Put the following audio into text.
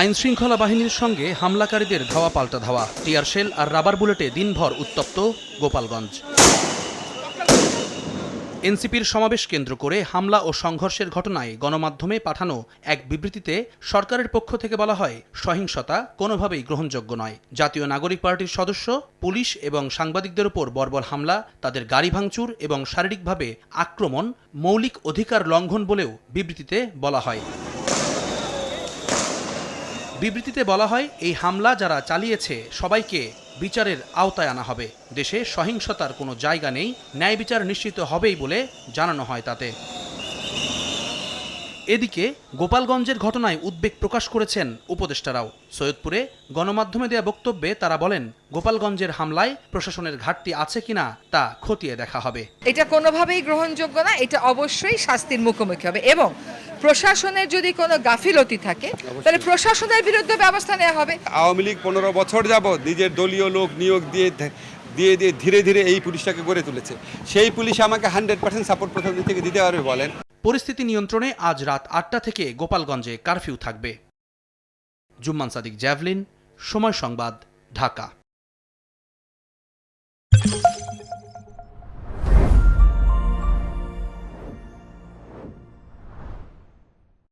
আইন শৃঙ্খলা বাহিনীর সঙ্গে হামলাকারীদের ধাওয়া পাল্টা ধাওয়া। টিয়ার শেল আর রাবার বুলেটে দিনভর উত্তপ্ত গোপালগঞ্জ। এনসিপির সমাবেশ কেন্দ্র করে হামলা ও সংঘর্ষের ঘটনায় গণমাধ্যমে পাঠানো এক বিবৃতিতে সরকারের পক্ষ থেকে বলা হয়, সহিংসতা কোনোভাবেই গ্রহণযোগ্য নয়। জাতীয় নাগরিক পার্টির সদস্য, পুলিশ এবং সাংবাদিকদের উপর বর্বর হামলা, তাদের গাড়ি ভাঙচুর এবং শারীরিকভাবে আক্রমণ মৌলিক অধিকার লঙ্ঘন বলেও বিবৃতিতে বলা হয়। বিবৃতিতে বলা হয়, এই হামলা যারা চালিয়েছে, সবাইকে বিচারের আওতায় আনা হবে। দেশে সহিংসতার কোনো জায়গা নেই, ন্যায় বিচার নিশ্চিত হবেই বলে জানানো হয় তাতে। এদিকে গোপালগঞ্জের ঘটনায় উদ্বেগ প্রকাশ করেছেন উপদেষ্টারাও। সৈয়দপুরে গণমাধ্যমে দেয়া বক্তব্যে তারা বলেন, গোপালগঞ্জের হামলায় প্রশাসনের ঘাটতি আছে কিনা তা খতিয়ে দেখা হবে। এটা কোনোভাবেই গ্রহণযোগ্য না, এটা অবশ্যই শাস্তির মুখোমুখি হবে। এবং প্রশাসনের যদি কোনো গাফিলতি থাকে তাহলে প্রশাসনের বিরুদ্ধে ব্যবস্থা নেওয়া হবে। আওয়ামী লীগ পনেরো বছর যাবৎ নিজের দলীয় লোক নিয়োগ দিয়ে দিয়ে দিয়ে ধীরে ধীরে এই পুলিশটাকে গড়ে তুলেছে। সেই পুলিশ আমাকে হান্ড্রেড পার্সেন্ট সাপোর্ট প্রথম দিন থেকে দিতে পারবে বলেন। পরিস্থিতি নিয়ন্ত্রণে আজ রাত আটটা থেকে গোপালগঞ্জে কারফিউ থাকবে। জুম্মান সাদিক জ্যাভলিন সময় সংবাদ ঢাকা।